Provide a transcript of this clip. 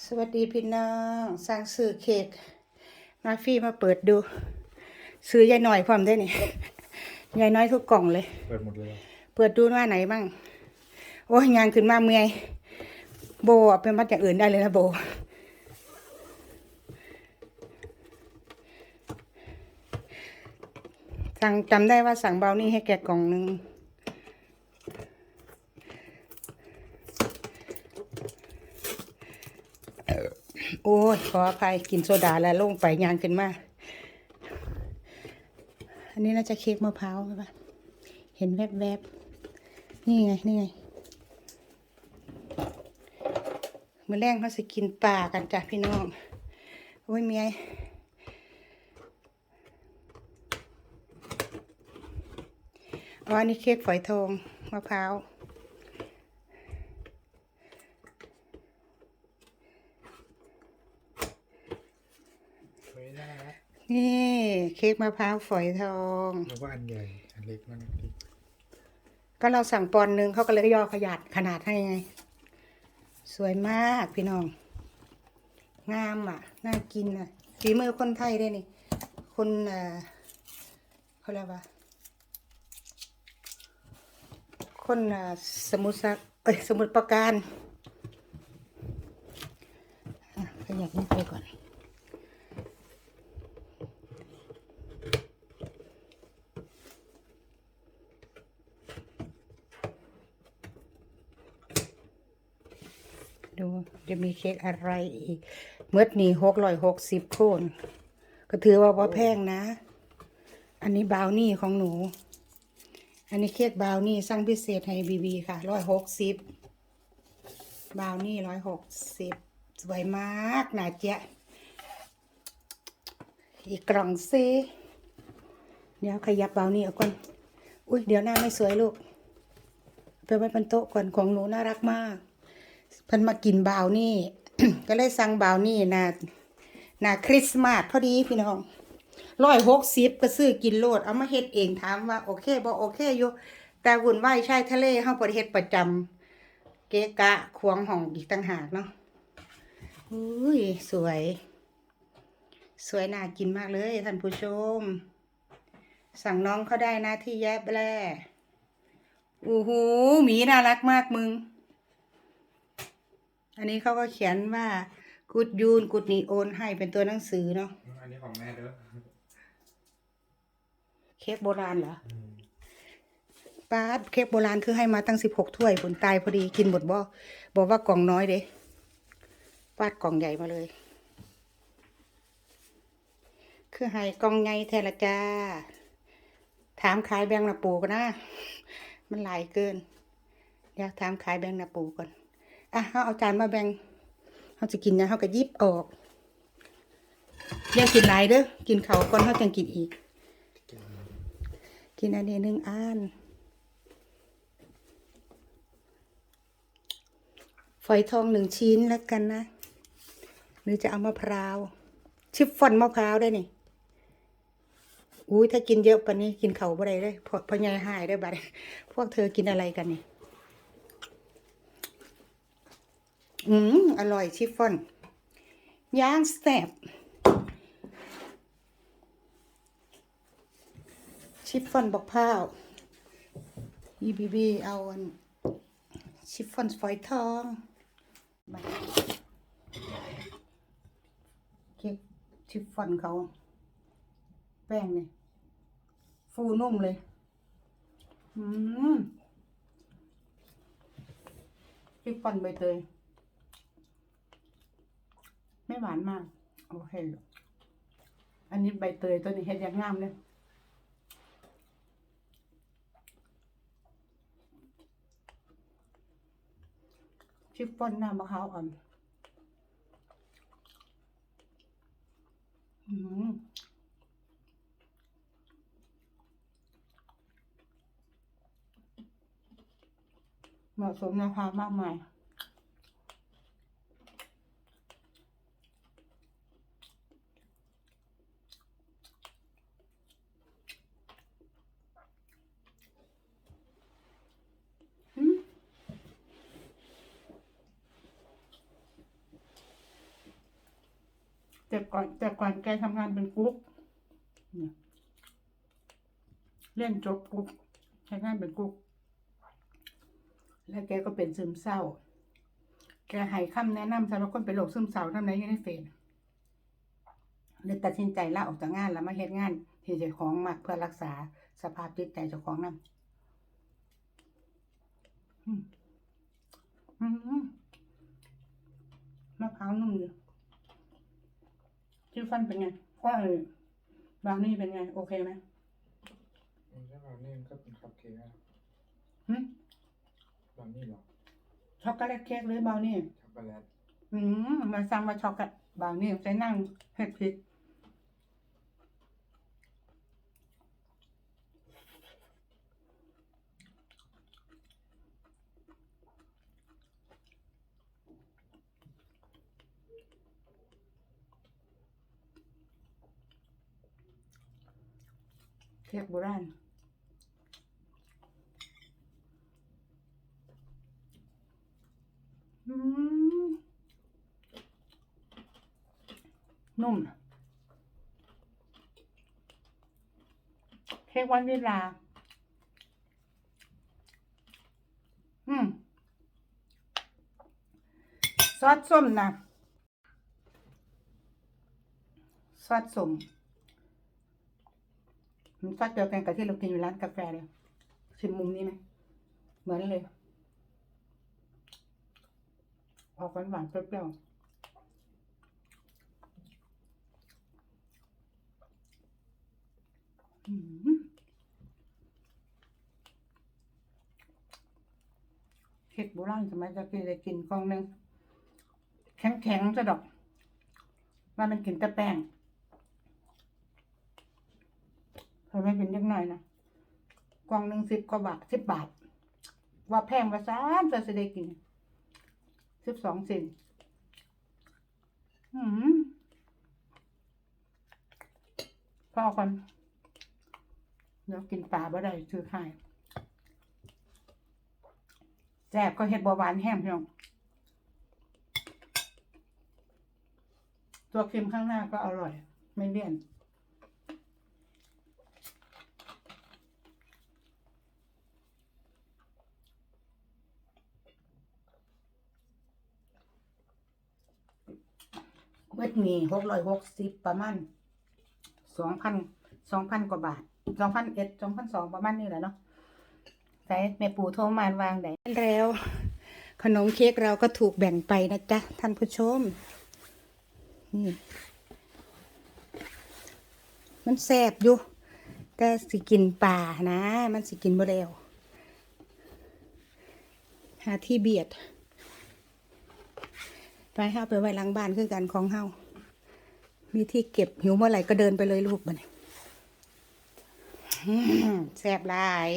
สวัสดีพี่น้องสั่งซื้อเค้กมาฟี่มาเปิดดู ซื้อยายหน่อยพร้อมได้นี่ยายน้อยทุกกล่องเลย เปิดหมดเลยเหรอเปิดดูว่าไหนบ้างโอ้ยงานขึ้นมาเมื่อยโบเอาเป็นมัดอย่างอื่นได้เลยนะโบ สั่งจำได้ว่าสั่งเบลนี่ให้แกกล่องหนึ่งเอ่อ โอ้ยขออภัยกินโซดาแล้วลงไปยางขึ้นมา อันนี้น่าจะเค้กมะพร้าวใช่ปะเห็นแวบๆ นี่ไง นี่ไงมื่อแรงเขาสิกินปลากันจ้ะพี่น้อง โอ้ยเมียอ๋ออันนี้เค้กฝอยทองมะพร้าว ไม่ได้ นะนี่เค้กมะพร้าวฝอยทองแล้วก็อันใหญ่อันเล็กมันอีกก็เราสั่งปอนด์หนึ่งเขาก็เลยย่อขยัดขนาดให้ไง สวยมากพี่น้อง งามอะ น่ากินอะฝีมือคนไทยได้นี่ คนเอ่อเขาเรียกว่า คนเอ่อสมุทรสาเอ้ยสมุทรปราการอะขยับนี่ไปก่อน ดูจะมีเค้กอะไรอีกเมื่อนี่หกร้อยหกสิบโคนก็ถือว่าว่าแพงนะ อันนี้บาวนี่ของหนู อันนี้เค้กบาวนี่สั่งพิเศษให้บีบีค่ะร้อยหกสิบบาวนี่ร้อยหกสิบสวยมากหนาเจ๊อีกกล่องซิเดี๋ยวขยับบาวนี่เอาก่อน อุ้ยเดี๋ยวหน้าไม่สวยลูก ไปไว้บนโต๊ะก่อนของหนูน่ารักมาก เพิ่นมากินบาวนี่ ก็เลยสั่งบาวนี่นะนะคริสต์มาสพอดีพี่น้องร้อยหกสิบก็ซื้อกินโลด เอามาเฮ็ดเองถามว่าโอเคบ่โอเคอยู่ แต่วุ่นวายชายทะเลเฮาบ่ได้เฮ็ดประจำเกะกะควงห้องอีกต่างหากเนาะอุ้ยสวย สวยน่ากินมากเลยท่านผู้ชม สั่งน้องเขาได้นะที่แยบแล่อู้หูหมีน่ารักมากมึง อันนี้เขาก็เขียนว่ากุดยูนกุดนีโอนให้เป็นตัวหนังสือเนาะอันนี้ของแม่เด้อเค้กโบราณเหรอป้าดเค้กโบราณคือให้มาตั้งสิบหกถ้วยผลตายพอดีกินหมดบ่บอกว่ากล่องน้อยเด้ปาดกล่องใหญ่มาเลย คือให้กล่องใหญ่แทละจ้า ถามขายแบงค์ละปูกันนะ มันหลายเกินเดี๋ยวถามขายแบงค์ละปูก่อน อะเขาเอาจานมาแบ่งเขาจะกินนะเขาก็ยิบออกอยังกินหลายเด้อกินเขาก่อนเขาจังกินอีก กินอันนี้หนึ่งอันฝอยทองหนึ่งชิ้นแล้วกันนะ หรือจะเอามะพร้าวชิฟฟ่อนมะพร้าวได้นี่อุ้ยถ้ากินเยอะปานนี้กินเขาบ่ได้เลยพอพอยายหายได้บัดพวกเธอกินอะไรกันนี่ อืมอร่อยชิฟฟ่อนย่างแซ่บชิฟฟ่อนบอกพ้าวยีบีบีเอาอันชิฟฟ่อนฝอยทองมาเค้กชิฟฟ่อนเขา แป้งเนี่ยฟูนุ่มเลย อืมชิฟฟ่อนใบเตย ไม่หวานมาก โอเค อันนี้ใบเตยตัวนี้เฮ็ดอยังงามเลยชิฟฟ่อนหน้ามะพร้าวอ่อนอืมเหมาะสมราคามากมาย อ แต่ก่อนแต่ก่อนแกทำงานเป็นกุ๊กเนี่ยเรียนจบกุ๊กใช้งานเป็นกุ๊กแล้วแกก็เป็นซึมเศร้า แกให้คำแนะนำสำหรับคนเป็นโรคซึมเศร้าทำไหนอยู่ในเฟซเลยตัดสินใจลาออกจากงานแล้วมาเฮ็ดงานที่เจ้าของมักเพื่อรักษาสภาพจิตใจเจ้าของนั่นมอืมมะพร้าวนุ่มอยู่ ชื่อฟันเป็นไงว่าเออบราวนี่เป็นไง โอเคไหมมันใช่แบบนี้มันก็เป็นคัพเค้กอะหึแบบนี้เหรอช็อกโกแลตเค้กหรือบราวนี่ช็อกโกแลตอืมมาสั่งมาช็อกกับบางนี่ใช้นั่งเฮ็ดผิด เค้กโบราณอืมนุ่มเค้กวานิลลา อืม ซอสส้มนะ ซอสส้ม มันซอสเดียวกันกับที่เรากินอยู่ร้านกาแฟเลยชิมมุมนี้ไหมเหมือนเลยออกหวานเปรี้ยวๆเห็ดโบราณสมัยจะกินเลยกินกองหนึ่งแข็งแข็งๆจะดอกว่ามันกินแต่แป้ง เคยไม่เป็นเล็กน้อยนะกล่องหนึ่งสิบกว่าบาทสิบบาท ว่าแพงว่าซานจะได้กินสิบสองเซนอืมพอก่อนเดี๋ยวกินปลาบ่ได้ซื้อให้แซ่บก็เห็ดบัวหวานแห้มพี่น้องตัวเค็มข้างหน้าก็อร่อย ไม่เลี่ยน เวทมีหกร้อยหกสิบประมาณสองพันสองพันกว่าบาทสองพันเอ็ดสองพันสองประมาณนี้แหละเนาะใส่แม่ปู่โทรมาวางไหนแล้ว ขนมเค้กเราก็ถูกแบ่งไปนะจ๊ะ ท่านผู้ชม นี่ มันแสบอยู่ แต่สิกินป่านะ มันสิกินบ่แล้วหาที่เบียด ไปเฮาไปไว้หลังบ้านคือกันของเฮามีที่เก็บหิวเมื่อไหร่ก็เดินไปเลยลูกบัดนแซ่บหลาย